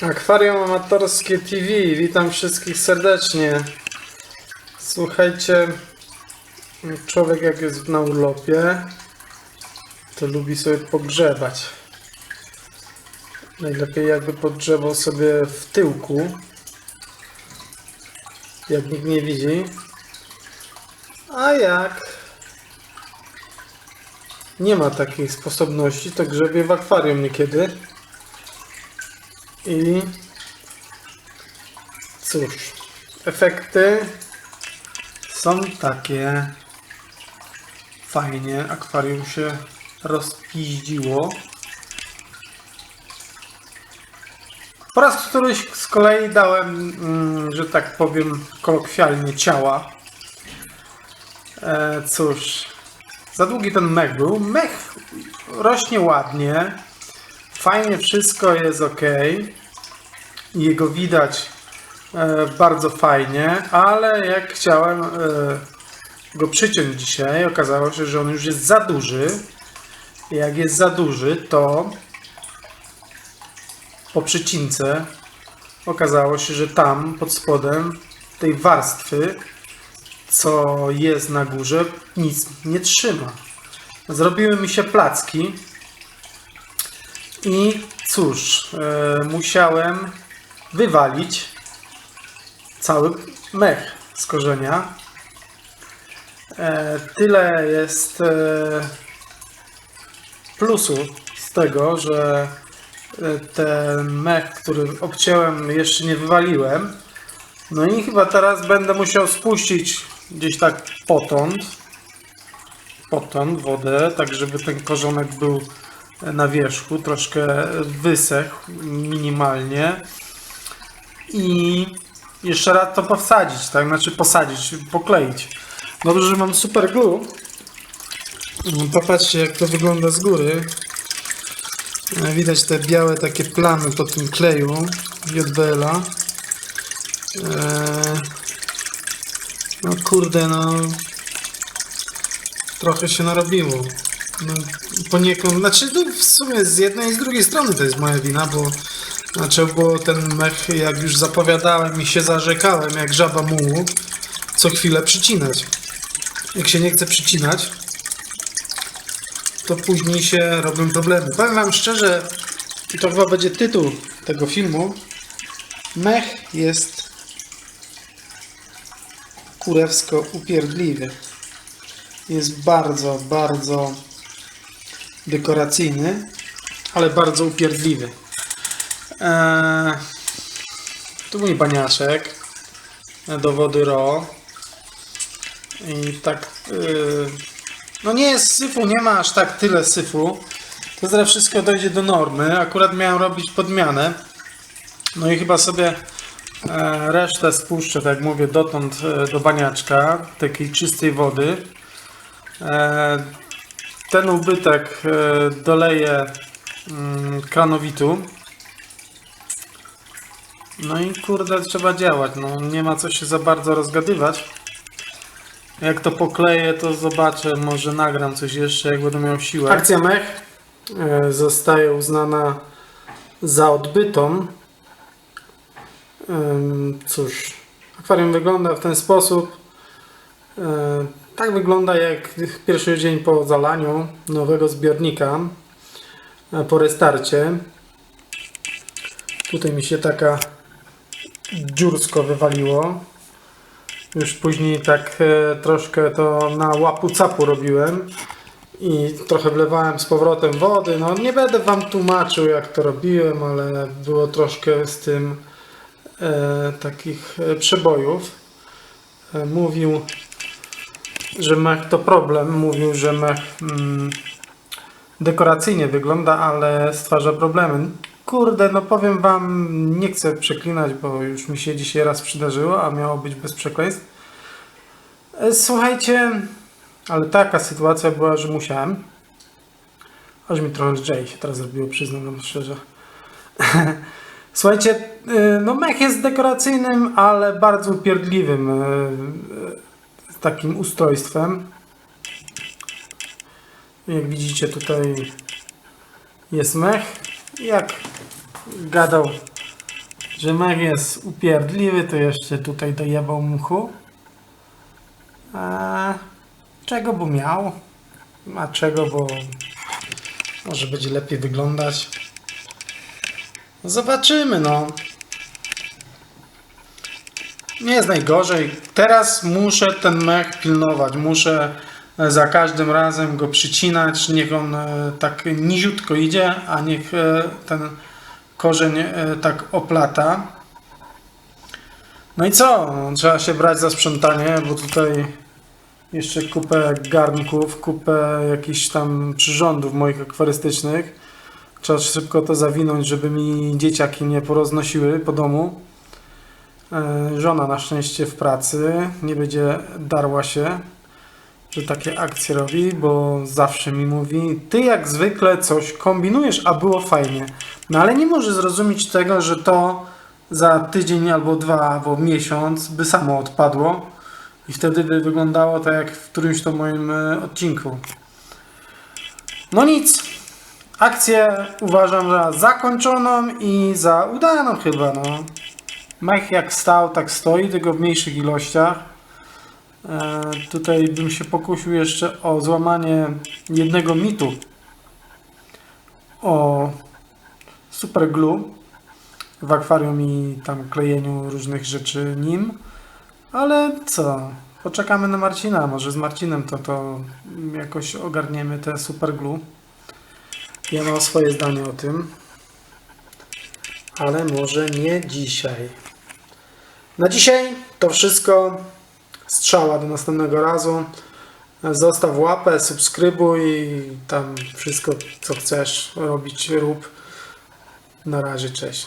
Akwarium Amatorskie TV, witam wszystkich serdecznie. Słuchajcie, człowiek jak jest na urlopie, to lubi sobie pogrzebać. Najlepiej jakby podgrzebał sobie w tyłku, jak nikt nie widzi. A jak nie ma takiej sposobności, to grzebie w akwarium niekiedy. I cóż, efekty są takie. Fajnie, akwarium się rozpiździło. Po raz któryś z kolei dałem, mm, że tak powiem kolokwialnie, ciała. E, cóż, za długi ten mech był. Mech rośnie ładnie. Fajnie wszystko jest ok. Jego widać e, bardzo fajnie, ale jak chciałem e, go przyciąć dzisiaj, okazało się, że on już jest za duży. Jak jest za duży, to po przycince okazało się, że tam pod spodem tej warstwy, co jest na górze, nic nie trzyma. Zrobiły mi się placki. I cóż, e, musiałem wywalić cały mech z korzenia. E, tyle jest e, plusu z tego, że e, ten mech, który obciąłem, jeszcze nie wywaliłem. No i chyba teraz będę musiał spuścić gdzieś tak potąd, potąd wodę, tak żeby ten korzonek był na wierzchu, troszkę wysechł minimalnie i jeszcze raz to powsadzić, tak? Znaczy posadzić, pokleić. Dobrze, że mam super glue. No, Popatrzcie jak to wygląda z góry. E, Widać te białe takie plamy po tym kleju JBL-a. Eee, No kurde, no trochę się narobiło. No, poniekąd, znaczy no, w sumie z jednej i z drugiej strony to jest moja wina, bo znaczy było ten mech, jak już zapowiadałem i się zarzekałem, jak żaba mułu, co chwilę przycinać. Jak się nie chce przycinać, to później się robią problemy. Powiem wam szczerze, i to chyba będzie tytuł tego filmu, mech jest kurewsko upierdliwy. Jest bardzo, bardzo dekoracyjny, ale bardzo upierdliwy. Eee, tu mój baniaczek do wody ro. I tak. Yy, no nie jest syfu, nie ma aż tak tyle syfu. To zaraz wszystko dojdzie do normy. Akurat miałem robić podmianę. No i chyba sobie e, resztę spuszczę, tak jak mówię, dotąd e, do baniaczka, takiej czystej wody. E, ten ubytek doleję mm, kranowitu. No i kurde, trzeba działać. No, nie ma co się za bardzo rozgadywać. Jak to pokleję, to zobaczę, może nagram coś jeszcze, jak będę miał siłę. Akcja mech e, zostaje uznana za odbytą. Cóż, akwarium wygląda w ten sposób. E, Tak wygląda jak pierwszy dzień po zalaniu nowego zbiornika e, po restarcie. Tutaj mi się taka dziursko wywaliło. Już później tak e, troszkę to na łapu capu robiłem i trochę wlewałem z powrotem wody. No nie będę wam tłumaczył jak to robiłem, ale było troszkę z tym e, takich e, przebojów. E, mówił, że mech to problem. Mówił, że mech mm, dekoracyjnie wygląda, ale stwarza problemy. Kurde, no powiem wam, nie chcę przeklinać, bo już mi się dzisiaj raz przydarzyło, a miało być bez przekleństw. E, Słuchajcie, ale taka sytuacja była, że musiałem. Aż mi trochę lżej się teraz zrobiło, przyznam wam szczerze. Słuchajcie, y, no mech jest dekoracyjnym, ale bardzo upierdliwym y, takim ustrojstwem. Jak widzicie tutaj jest mech. Jak gadał, że mech jest upierdliwy, to jeszcze tutaj dojebał muchu. A czego bo miał? A czego, bo może będzie lepiej wyglądać. Zobaczymy, no. Nie jest najgorzej. Teraz muszę ten mech pilnować. Muszę za każdym razem go przycinać. Niech on e, tak niziutko idzie, a niech e, ten korzeń e, tak oplata. No i co? Trzeba się brać za sprzątanie, bo tutaj jeszcze kupę garnków, kupę jakichś tam przyrządów moich akwarystycznych. Trzeba szybko to zawinąć, żeby mi dzieciaki nie poroznosiły po domu. Żona na szczęście w pracy, nie będzie darła się, że takie akcje robi, bo zawsze mi mówi, ty jak zwykle coś kombinujesz, a było fajnie. No ale nie może zrozumieć tego, że to za tydzień albo dwa, albo miesiąc by samo odpadło i wtedy by wyglądało tak jak w którymś to moim e, odcinku. No nic, akcję uważam za zakończoną i za udaną chyba, no. Mech jak stał, tak stoi, tylko w mniejszych ilościach. E, tutaj bym się pokusił jeszcze o złamanie jednego mitu o super glue w akwarium i tam klejeniu różnych rzeczy nim. Ale co? Poczekamy na Marcina. Może z Marcinem to, to jakoś ogarniemy te super glue. Ja mam swoje zdanie o tym. Ale może nie dzisiaj. Na dzisiaj to wszystko. Strzała do następnego razu. Zostaw łapę, subskrybuj. Tam wszystko, co chcesz robić, rób. Na razie, cześć.